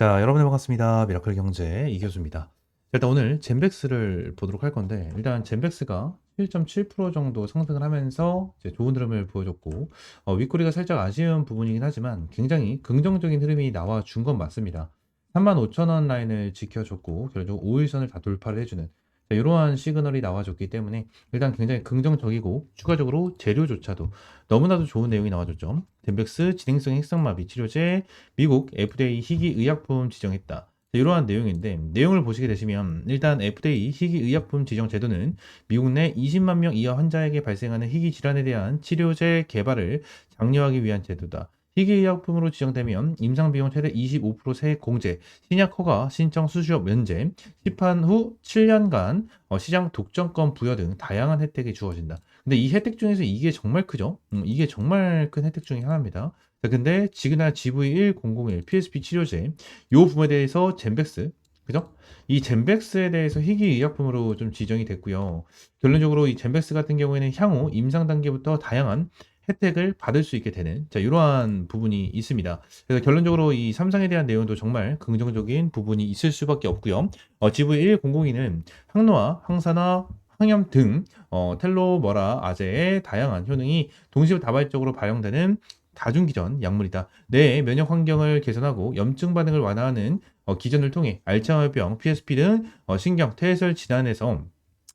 자, 여러분 반갑습니다. 미라클 경제 이교수입니다. 일단 오늘 젠백스를 보도록 할 건데 일단 젠백스가 1.7% 정도 상승을 하면서 좋은 흐름을 보여줬고 어, 윗꼬리가 살짝 아쉬운 부분이긴 하지만 굉장히 긍정적인 흐름이 나와 준 건 맞습니다. 35,000원 라인을 지켜줬고 결국 5일선을 다 돌파를 해주는 자, 이러한 시그널이 나와줬기 때문에 일단 굉장히 긍정적이고 추가적으로 재료조차도 너무나도 좋은 내용이 나와줬죠. 젠백스 진행성 핵성마비 치료제 미국 FDA 희귀 의약품 지정했다. 이러한 내용인데 내용을 보시게 되시면 일단 FDA 희귀 의약품 지정 제도는 미국 내 20만 명 이하 환자에게 발생하는 희귀 질환에 대한 치료제 개발을 장려하기 위한 제도다. 희귀의약품으로 지정되면 임상비용 최대 25% 세액 공제, 신약 허가, 신청 수수료 면제, 시판 후 7년간 어, 시장 독점권 부여 등 다양한 혜택이 주어진다. 근데 이 혜택 중에서 이게 정말 크죠? 음, 이게 정말 큰 혜택 중에 하나입니다. 자, 근데 지그나 GV1001 PSP 치료제 요 부분에 대해서 젠백스 그죠? 이 젠백스에 대해서 희귀 의약품으로 좀 지정이 됐고요. 결론적으로 이 젠백스 같은 경우에는 향후 임상 단계부터 다양한 혜택을 받을 수 있게 되는 자 이러한 부분이 있습니다. 그래서 결론적으로 이 삼성에 대한 내용도 정말 긍정적인 부분이 있을 수밖에 없고요. 어, GV1002는 항노화, 항산화, 항염 등 어, 텔로머라 아제의 다양한 효능이 동시다발적으로 발현되는 다중기전 약물이다. 뇌의 면역 환경을 개선하고 염증 반응을 완화하는 어, 기전을 통해 알츠하이머병, PSP 등 어, 신경, 퇴혈 질환에서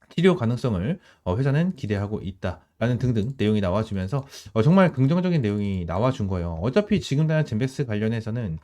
치료 가능성을 어, 회사는 기대하고 있다 라는 등등 내용이 나와주면서 어, 정말 긍정적인 내용이 나와준 거예요. 어차피 지금 다는 젠백스 관련해서는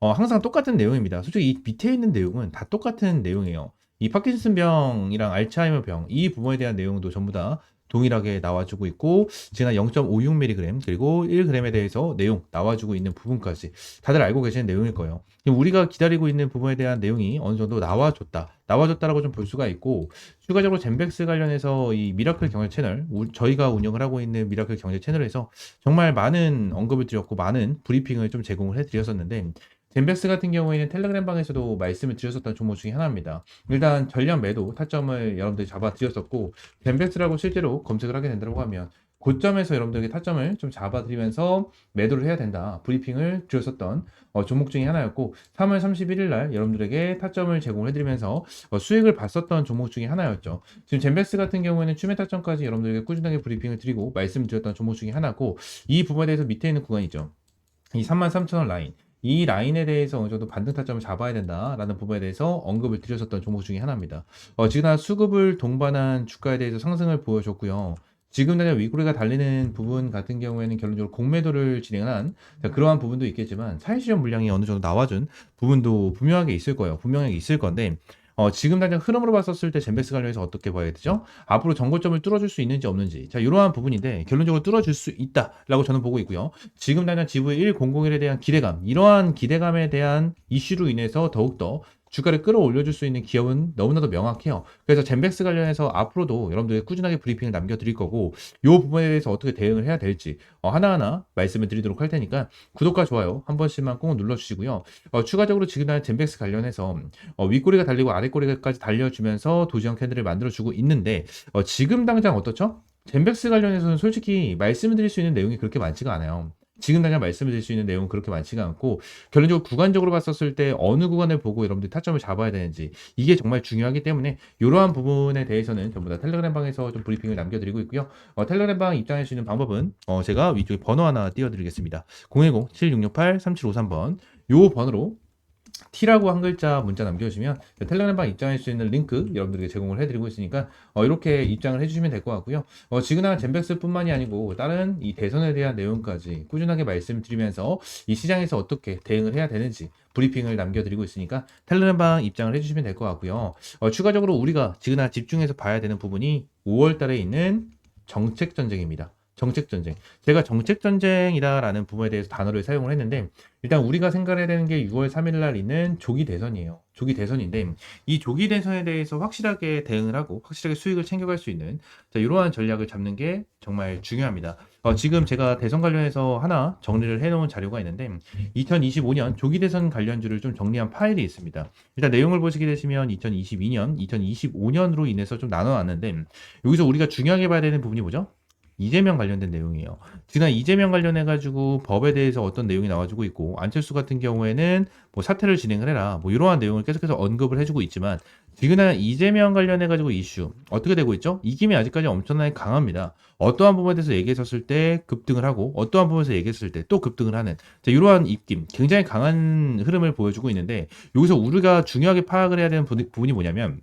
어, 항상 똑같은 내용입니다. 솔직히 이 밑에 있는 내용은 다 똑같은 내용이에요. 이 파킨슨병이랑 알츠하이머병 이 부분에 대한 내용도 전부 다 동일하게 나와주고 있고 지나 0.56mg 그리고 1g에 대해서 내용 나와주고 있는 부분까지 다들 알고 계시는 내용일 거예요. 우리가 기다리고 있는 부분에 대한 내용이 어느 정도 나와줬다. 나와줬다라고 좀 볼 수가 있고 추가적으로 젠백스 관련해서 이 미라클 경제 채널 저희가 운영을 하고 있는 미라클 경제 채널에서 정말 많은 언급을 드렸고 많은 브리핑을 좀 제공을 해드렸었는데 젠백스 같은 경우에는 텔레그램 방에서도 말씀을 드렸었던 종목 중에 하나입니다. 일단 전량 매도 타점을 여러분들이 잡아드렸었고 젠백스라고 실제로 검색을 하게 된다고 하면 고점에서 여러분들에게 타점을 좀 잡아드리면서 매도를 해야 된다. 브리핑을 드렸었던 어, 종목 중에 하나였고 3월 31일 날 여러분들에게 타점을 제공을 해드리면서 어, 수익을 봤었던 종목 중에 하나였죠. 지금 젠백스 같은 경우에는 추매 타점까지 여러분들에게 꾸준하게 브리핑을 드리고 말씀드렸던 종목 중에 하나고 이 부분에 대해서 밑에 있는 구간이죠. 이 33,000원 라인 이 라인에 대해서 어느 정도 반등 타점을 잡아야 된다라는 부분에 대해서 언급을 드렸었던 종목 중에 하나입니다. 어, 지금 수급을 동반한 주가에 대해서 상승을 보여줬고요. 지금 당장 위구리가 달리는 부분 같은 경우에는 결론적으로 공매도를 진행한 그러한 부분도 있겠지만 차익실현 물량이 어느 정도 나와준 부분도 분명하게 있을 거예요. 분명하게 있을 건데 어, 지금 당장 흐름으로 봤었을 때 젠베스 관련해서 어떻게 봐야 되죠? 앞으로 정고점을 뚫어줄 수 있는지 없는지. 자, 이러한 부분인데 결론적으로 뚫어줄 수 있다라고 저는 보고 있고요. 지금 당장 GV1001에 대한 기대감, 이러한 기대감에 대한 이슈로 인해서 더욱더 주가를 끌어올려줄 수 있는 기업은 너무나도 명확해요. 그래서 젠백스 관련해서 앞으로도 여러분들 꾸준하게 브리핑을 남겨드릴 거고 이 부분에 대해서 어떻게 대응을 해야 될지 어, 하나하나 말씀을 드리도록 할 테니까 구독과 좋아요 한 번씩만 꼭 눌러주시고요. 어, 추가적으로 지금 날 젠백스 관련해서 어, 윗꼬리가 달리고 아랫꼬리까지 달려주면서 도지형 캔들을 만들어주고 있는데 어, 지금 당장 어떻죠? 젠백스 관련해서는 솔직히 말씀을 드릴 수 있는 내용이 그렇게 많지가 않아요. 지금 당장 말씀을 드릴 수 있는 내용은 그렇게 많지가 않고 결론적으로 구간적으로 봤었을 때 어느 구간을 보고 여러분들이 타점을 잡아야 되는지 이게 정말 중요하기 때문에 이러한 부분에 대해서는 전부 다 텔레그램 방에서 좀 브리핑을 남겨드리고 있고요. 어, 텔레그램 방 입장할 수 있는 방법은 어, 제가 위쪽에 번호 하나 띄워드리겠습니다. 010-7668-3753번 요 번호로 T라고 한 글자 문자 남겨주시면 텔레그램방 입장할 수 있는 링크 여러분들에게 제공을 해드리고 있으니까 어, 이렇게 입장을 해주시면 될 것 같고요. 어, 지그나 젠백스뿐만이 아니고 다른 이 대선에 대한 내용까지 꾸준하게 말씀드리면서 이 시장에서 어떻게 대응을 해야 되는지 브리핑을 남겨드리고 있으니까 텔레그램방 입장을 해주시면 될 것 같고요. 어, 추가적으로 우리가 지그나 집중해서 봐야 되는 부분이 5월달에 있는 정책 전쟁입니다. 정책 전쟁. 제가 정책 전쟁이다라는 부분에 대해서 단어를 사용을 했는데 일단 우리가 생각해야 되는 게 6월 3일 날 있는 조기 대선이에요. 조기 대선인데 이 조기 대선에 대해서 확실하게 대응을 하고 확실하게 수익을 챙겨갈 수 있는 자, 이러한 전략을 잡는 게 정말 중요합니다. 어, 지금 제가 대선 관련해서 하나 정리를 해놓은 자료가 있는데 2025년 조기 대선 관련주를 좀 정리한 파일이 있습니다. 일단 내용을 보시게 되시면 2022년, 2025년으로 인해서 좀 나눠놨는데 여기서 우리가 중요하게 봐야 되는 부분이 뭐죠? 이재명 관련된 내용이에요. 지난 이재명 관련해 가지고 법에 대해서 어떤 내용이 나와주고 있고 안철수 같은 경우에는 뭐 사퇴를 진행을 해라 뭐 이러한 내용을 계속해서 언급을 해주고 있지만 지금은 이재명 관련해 가지고 이슈 어떻게 되고 있죠? 이김이 아직까지 엄청나게 강합니다. 어떠한 부분에 대해서 얘기했었을 때 급등을 하고 어떠한 부분에서 얘기했을 때 또 급등을 하는 자, 이러한 입김 굉장히 강한 흐름을 보여주고 있는데 여기서 우리가 중요하게 파악을 해야 되는 부분이- 부분이 뭐냐면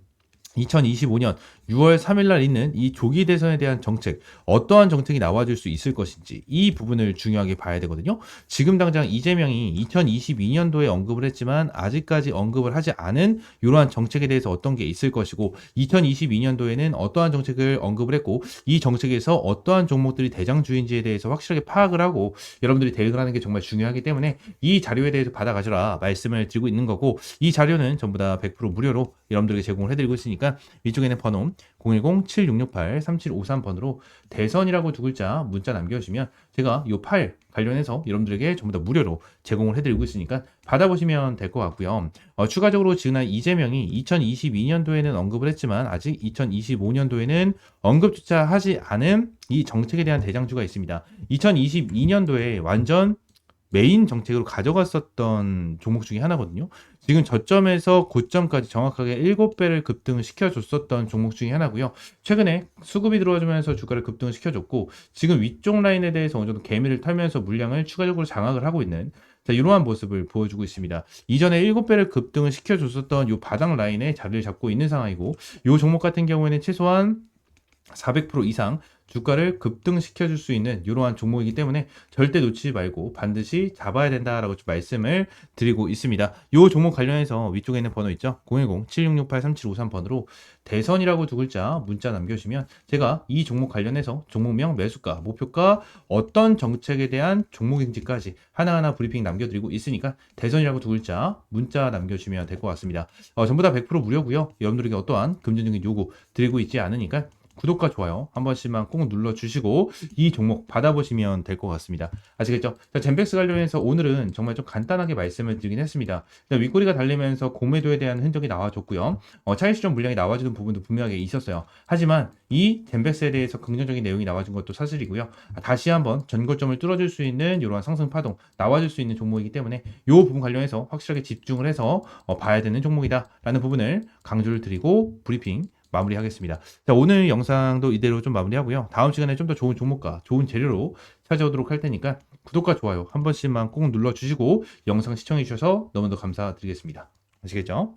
2025년 6월 3일 날 있는 이 조기 대선에 대한 정책 어떠한 정책이 나와줄 수 있을 것인지 이 부분을 중요하게 봐야 되거든요. 지금 당장 이재명이 2022년도에 언급을 했지만 아직까지 언급을 하지 않은 이러한 정책에 대해서 어떤 게 있을 것이고 2022년도에는 어떠한 정책을 언급을 했고 이 정책에서 어떠한 종목들이 대장주인지에 대해서 확실하게 파악을 하고 여러분들이 대응을 하는 게 정말 중요하기 때문에 이 자료에 대해서 받아가셔라 말씀을 드리고 있는 거고 이 자료는 전부 다 100% 무료로 여러분들에게 제공을 해드리고 있으니까 위쪽에는 번호 010-7668-3753번으로 대선이라고 두 글자 문자 남겨주시면 제가 이 파일 관련해서 여러분들에게 전부 다 무료로 제공을 해드리고 있으니까 받아보시면 될 것 같고요. 어, 추가적으로 지난 이재명이 2022년도에는 언급을 했지만 아직 2025년도에는 언급조차 하지 않은 이 정책에 대한 대장주가 있습니다. 2022년도에 완전 메인 정책으로 가져갔었던 종목 중에 하나거든요. 지금 저점에서 고점까지 정확하게 7배를 급등을 시켜줬었던 종목 중에 하나고요. 최근에 수급이 들어와주면서 주가를 급등을 시켜줬고 지금 위쪽 라인에 대해서 어느 정도 개미를 털면서 물량을 추가적으로 장악을 하고 있는 자, 이러한 모습을 보여주고 있습니다. 이전에 7배를 급등을 시켜줬었던 이 바닥 라인에 자리를 잡고 있는 상황이고 이 종목 같은 경우에는 최소한 400% 이상 주가를 급등시켜 줄 수 있는 이러한 종목이기 때문에 절대 놓치지 말고 반드시 잡아야 된다라고 좀 말씀을 드리고 있습니다. 이 종목 관련해서 위쪽에 있는 번호 있죠? 010-7668-3753번으로 대선이라고 두 글자 문자 남겨주시면 제가 이 종목 관련해서 종목명, 매수가, 목표가 어떤 정책에 대한 종목인지까지 하나하나 브리핑 남겨드리고 있으니까 대선이라고 두 글자 문자 남겨주시면 될 것 같습니다. 어, 전부 다 100% 무료고요. 여러분들에게 어떠한 금전적인 요구 드리고 있지 않으니까 구독과 좋아요 한 번씩만 꼭 눌러주시고 이 종목 받아보시면 될 것 같습니다. 아시겠죠? 자, 젠백스 관련해서 오늘은 정말 좀 간단하게 말씀을 드리긴 했습니다. 자, 윗꼬리가 달리면서 공매도에 대한 흔적이 나와줬고요. 어, 실현 물량이 나와주는 부분도 분명하게 있었어요. 하지만 이 젠백스에 대해서 긍정적인 내용이 나와준 것도 사실이고요. 아, 다시 한번 전고점을 뚫어줄 수 있는 이러한 상승 파동 나와줄 수 있는 종목이기 때문에 이 부분 관련해서 확실하게 집중을 해서 어, 봐야 되는 종목이다라는 부분을 강조를 드리고 브리핑 마무리하겠습니다. 자, 오늘 영상도 이대로 좀 마무리하고요. 다음 시간에 좀 더 좋은 종목과 좋은 재료로 찾아오도록 할 테니까 구독과 좋아요 한 번씩만 꼭 눌러주시고 영상 시청해 주셔서 너무나 감사드리겠습니다. 아시겠죠?